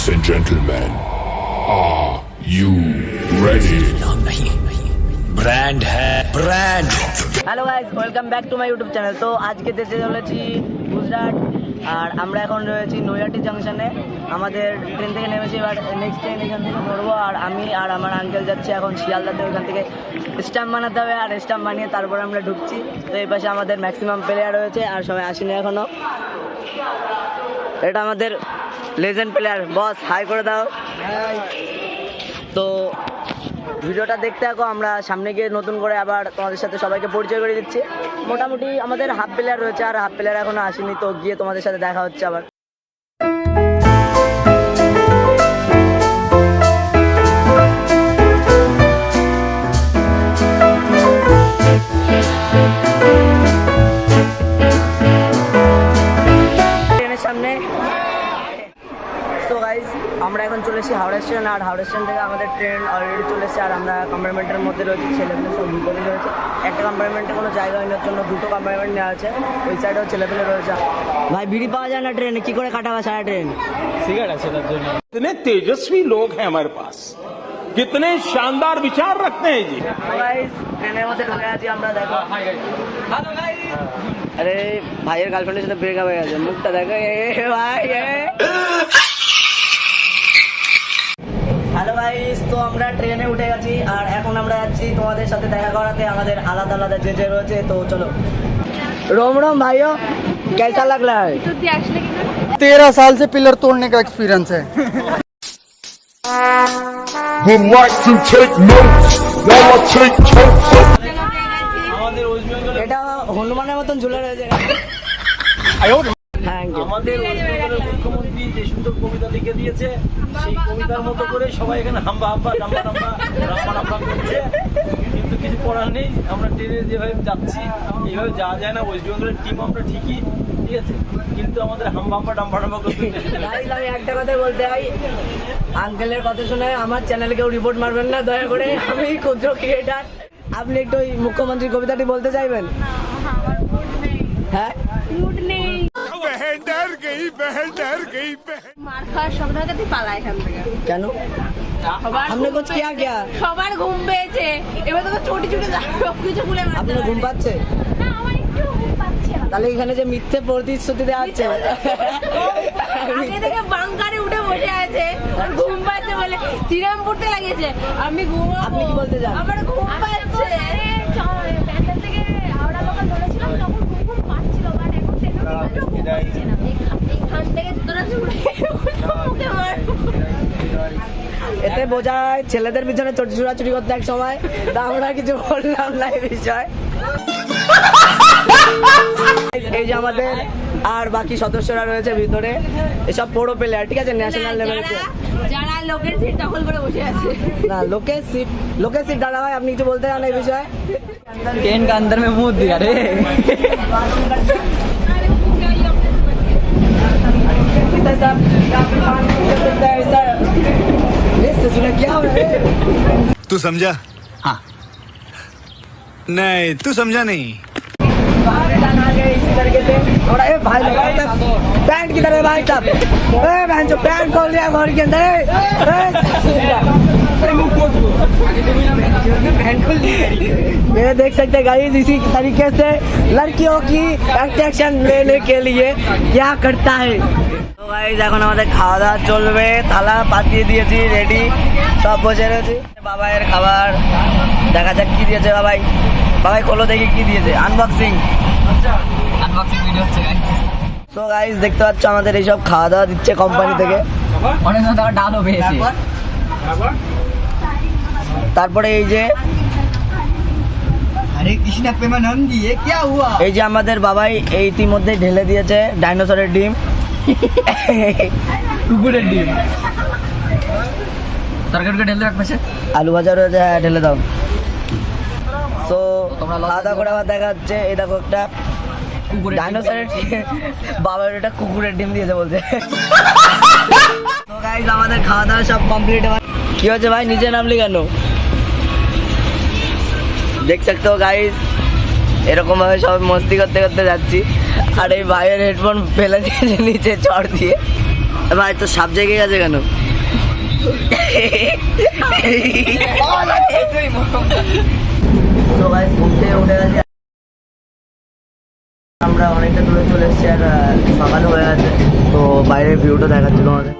Ladies and gentlemen, are you ready? Brand হ্যাঁ brand hello guys welcome back to my YouTube channel তো আজকে দেশে চলেছি গুজরাট আর আমরা এখন রয়েছি নৈয়াটি জাংশনে আমাদের ট্রেন থেকে নেমেছি এবার নেক্সট ট্রেন এখান থেকে ধরবো আর আমি আর আমার আঙ্কেল যাচ্ছি এখন শিয়ালদাতে। ওখান থেকে স্ট্যাম্প বানাতে হবে আর স্ট্যাম্প বানিয়ে তারপর আমরা ঢুকছি। তো এই পাশে আমাদের ম্যাক্সিমাম প্লেয়ার রয়েছে আর সবাই আসেনি এখনও এটা আমাদের লেজেন্ড প্লেয়ার বস হাই করে দাও। তো ভিডিওটা দেখতে থাকো, আমরা সামনে গিয়ে নতুন করে আবার তোমাদের সাথে সবাইকে পরিচয় করে দিচ্ছি। মোটামুটি আমাদের হাফ প্লেয়ার রয়েছে, আর হাফ প্লেয়ার এখনও আসেনি, তো গিয়ে তোমাদের সাথে দেখা হচ্ছে আবার। স্টেশন আর হাওড়া স্টেশন থেকে আমাদের ট্রেন অলরেডি চলে এসেছে আর আমরা কম্পার্টমেন্টের মধ্যে রয়েছে ছেলেপেলে সব ভিতরে রয়েছে একটা কম্পার্টমেন্টে কোনো জায়গা হওয়ার জন্য দুটো কম্পার্টমেন্ট নেওয়া আছে ওই সাইডেও ছেলেপেলে রয়েছে ভাই বিড়ি পাওয়া যায় না ট্রেনে কি করে কাটাবা সারা ট্রেন कितने तेजस्वी लोग हैं हमारे पास कितने शानदार विचार रखते हैं जी গাইজ ট্রেনের মধ্যে ঢুকে আছি আমরা দেখো আরে ভাইয়ের গার্লফ্রেন্ডের সাথে ব্রেকআপ হয়ে গেছে মুখটা দেখো এ ভাই আমরা ট্রেনে উঠে গেছি আর এখন আমরা যাচ্ছি তোমাদের সাথে দেখা করাতে আমাদের আলাদা আলাদা যে যে রয়েছে তো চলো रोम रोम भाइयों कैसा लग रहा है तेरह साल से पिलर तोड़ने का एक्सपीरियंस है Would like to take notes while I take totes of এটা হনুমানের মতন ঝুলে রয়েছে Thank you. আমাদের ওয়েস্ট বেঙ্গলের মুখ্যমন্ত্রী যে সুন্দর কবিতা লিখে দিয়েছে সেই কবিতার মতো করে সবাই এখানে হাম্বা হাম্বা ডাম্বা ডাম্বা রাম্বা রাম্বা করছে। কিন্তু কিছু করার নেই আমরা ট্রেনে যেভাবে যাচ্ছি এইভাবে যাওয়া যায় না। ওয়েস্ট বেঙ্গলের টিম আমরা ঠিকই ঠিক আছে? কিন্তু আমাদের হাম্বা হাম্বা ডাম্বা ডাম্বা করতে আমি একটা কথাই বলতে আঙ্কেলের কথা শুনে আমার চ্যানেলে কেউ রিপোর্ট মারবেন না দয়া করে। আমি ক্ষুদ্র ক্রিয়েটার আপনি একটু ওই মুখ্যমন্ত্রীর কবিতাটি বলতে চাইবেন? হ্যাঁ? মার খাওয়ার সব জায়গাতেই পালা এখান থেকে কেন সবার हमने ঘুম कुछ किया क्या সবার ঘুম পেয়েছে এবার তো ছোট ছোট সব কিছু খুলে মারতে আপনার ঘুম পারে। পাচ্ছে না আমার একটু ঘুম পাচ্ছে না। তাহলে এখানে যে মিথ্যে প্রতিশ্রুতি দেওয়া হচ্ছে আগে থেকে বাংকারে উঠে বসে আছে আর ঘুম পাচ্ছে বলে সিরাম পড়তে লাগিয়েছে আমি ঘুমাবো আপনি কি বলতে চান? আমার ঘুম পাচ্ছে বোঝায় ছেলেদের পিছনে চুরি করতে এক সময়। তা আমরা কিছু বললাম না এই বিষয়। এই যে আমাদের আর বাকি সদস্যরা রয়েছে ভিতরে এসব বড় প্লেয়ার ঠিক আছে? ন্যাশনাল লেভেলে না লোকের সিট লোকের সিট দাঁড়া ভাই আপনি কিছু বলতে চান এই বিষয়ে? টেন কা तू समझा? हाँ। नहीं तू समझा नहीं। इसी तरीके से। ए भाई पैंट किधर है भाई साहब? ए बहन जो पैंट खोल दिया घर के अंदर ये देख सकते हैं गाइस इसी तरीके से लड़कियों की अट्रैक्शन लेने के लिए क्या करता है তো গাইজ এখন আমাদের খাওয়া দাওয়া চলবে থালা পাতিয়ে দিয়েছি রেডি সব বসে রয়েছি বাবাইয়ের খাবার দেখা যাক কি দিয়েছে বাবাই বাবাই খোলো দেখি কি দিয়েছে আনবক্সিং আনবক্সিং ভিডিও হচ্ছে তো গাইজ দেখতে পাচ্ছ আমাদের এইসব খাওয়া দাওয়া দিচ্ছে কোম্পানি থেকে অনেক টাকা ডালও পেয়েছি তারপরে এই যে আরে কৃষ্ণা প্রেমানন্দী এ কে হুয়া এই যে আমাদের বাবাই এই ইতিমধ্যে ঢেলে দিয়েছে ডাইনোসরের ডিম। কুকুরের ডিম। তরকারিটা ঢেলে রাখ পাশে। আলু ভাজা রয়েছে হ্যাঁ ঢেলে দাও। তো খাওয়া দাওয়া করে আবার দেখা যাচ্ছে এই দেখো একটা ডাইনোসরের বাবার এটা কুকুরের ডিম দিয়েছে বলছে। তো গাইজ আমাদের খাওয়া দাওয়া সব কমপ্লিট কি হয়েছে ভাই? নিচে নামলি কেন? দেখ सकते हो গাইজ এরকম ভাবে সব মস্তি করতে করতে যাচ্ছি আর এই ভাইয়ের হেডফোন ফেলে দিয়েছে নিচে চড় দিয়ে ভাই তো সাপ জেগে গেছে কেন তো ভাই ঘুম থেকে উঠে গেছি আমরা অনেকটা দূরে চলে এসেছি আর আহ, সকাল হয়ে গেছে তো বাইরের ভিউটা দেখাচ্ছি তোমাদের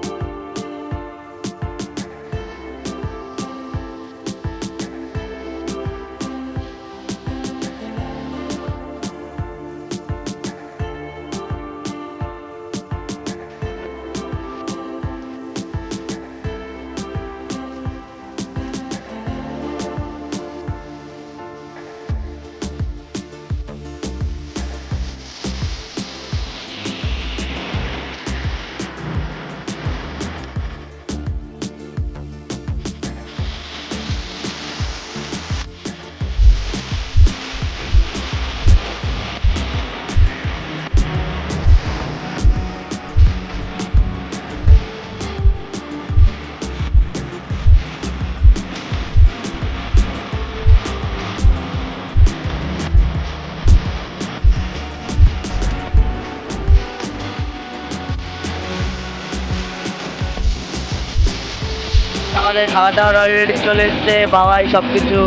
আমাদের খাওয়া দাওয়ার অলরেডি চলে এসছে, বাবাই সব কিছু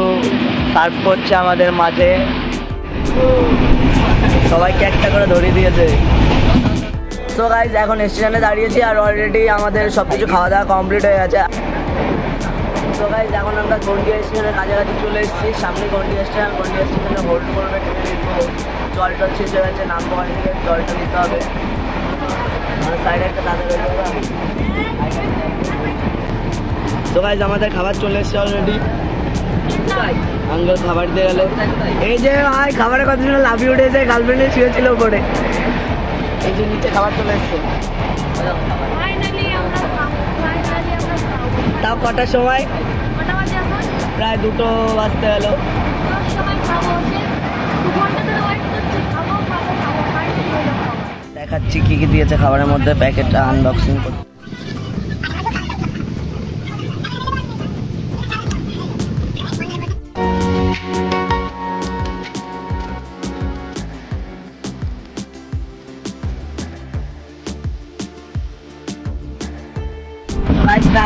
সার্ভ করছে আমাদের মাঝে। সবাইকে একটা করে ধরিয়ে দিয়েছে। তো গাইজ এখন স্টেশনে দাঁড়িয়েছি আর অলরেডি আমাদের সব কিছু খাওয়া দাওয়া কমপ্লিট হয়ে গেছে। তো গাইজ এখন আমরা গন্ডিয়া স্টেশনের কাছাকাছি চলে এসেছি। সামনে গন্ডিয়া স্টেশন গন্ডিয়া স্টেশনে হোল্ড করবে জল টল শেষ হয়ে গেছে নাম দোকান থেকে জলটা নিতে হবে। সাইডে একটা দাদা তো গাইজ আমাদের খাবার চলে এসেছে অলরেডি আঙ্কেল খাবার দিয়ে গেল। এই যে ভাই খাবারের কথা শুনে লাফিয়ে উঠেছে গার্লফ্রেন্ডে শুয়েছিল উপরে। এই যে নিচে খাবার চলে এসছে। তাও কটার সময়? প্রায় দুটো বাজতে গেলো। দেখাচ্ছি কি কি দিয়েছে খাবারের মধ্যে প্যাকেটটা আনবক্সিং করতে।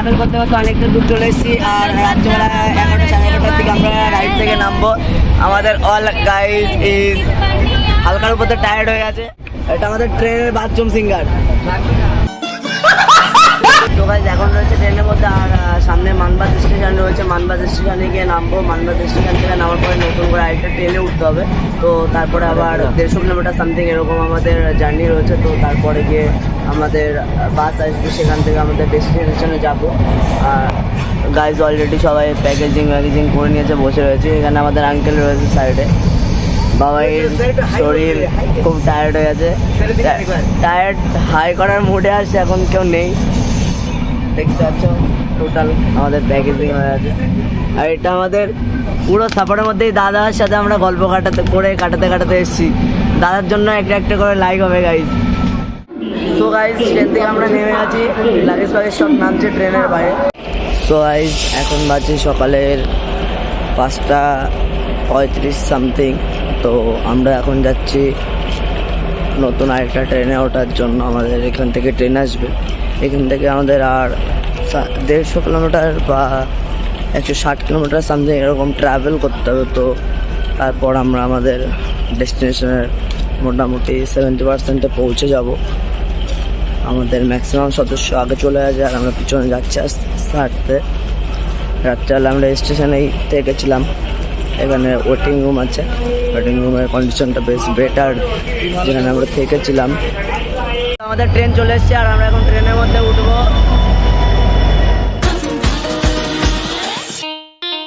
ট্রাভেল করতে করতে অনেকটা দূর চলে এসেছি আর রাত্রিবেলা এগারোটা, সাড়ে এগারোটার দিকে আমরা রাইড থেকে নামবো। আমাদের অল গাইজ ইজ হালকার উপর টায়ার্ড হয়ে আছে। এটা আমাদের ট্রেনের বাথরুম সিঙ্গার তো গাইজ এখন রয়েছে ট্রেনের মধ্যে আর সামনে মানবাদ স্টেশন রয়েছে। মানবাদ স্টেশনে গিয়ে নামবো। মানবাদ স্টেশন থেকে নামার পরে নতুন করে আরেকটা ট্রেনে উঠতে হবে। তো তারপরে আবার দেড়শো কিলোমিটার সামথিং এরকম আমাদের জার্নি রয়েছে। তো তারপরে গিয়ে আমাদের বাস আসবে। সেখান থেকে আমাদের ডেস্টিনেশনে যাব। আর গাইজ অলরেডি সবাই প্যাকেজিং ম্যাকেজিং করে নিয়েছে বসে রয়েছে। এখানে আমাদের আঙ্কেল রয়েছে সাইডে বাবাইয়ের শরীর খুব টায়ার্ড হয়ে গেছে। টায়ার্ড হাই করার মুডে আসছে এখন কেউ নেই। দেখতে পাচ্ছ? টোটাল আমাদের প্যাকেজিং হয়ে আছে। আর এটা আমাদের পুরো সাপোর্টের মধ্যেই দাদার সাথে আমরা গল্প কাটাতে, করে কাটাতে কাটাতে এসেছি। দাদার জন্য একটা একটা করে লাইক হবে গাইজ তো গাইজ ট্রেন থেকে আমরা নেমে আছি লাগেজ ফাগেজ সব নামছে ট্রেনের বাইরে। সো গাইজ এখন বাজে সকালের পাঁচটা পঁয়ত্রিশ সামথিং তো আমরা এখন যাচ্ছি নতুন আরেকটা ট্রেনে ওঠার জন্য। আমাদের এখান থেকে ট্রেন আসবে। এখান থেকে আমাদের আর দেড়শো কিলোমিটার বা একশো ষাট কিলোমিটার সামথিং এরকম ট্রাভেল করতে হবে তো। তারপর আমরা আমাদের ডেস্টিনেশনের মোটামুটি সেভেন্টি পার্সেন্টে পৌঁছে যাব। আমাদের ম্যাক্সিমাম সদস্য আগে চলে গেছে আর আমরা পিছনে যাচ্ছি আস্তে আস্তে রাত্রেবেলা আমরা স্টেশনেই থেকেছিলাম। এখানে ওয়েটিং রুম আছে। ওয়েটিং রুমের কন্ডিশনটা বেশ বেটার যেখানে আমরা থেকেছিলাম। আমাদের ট্রেন চলে এসছে আর আমরা এখন ট্রেনের মধ্যে উঠবো।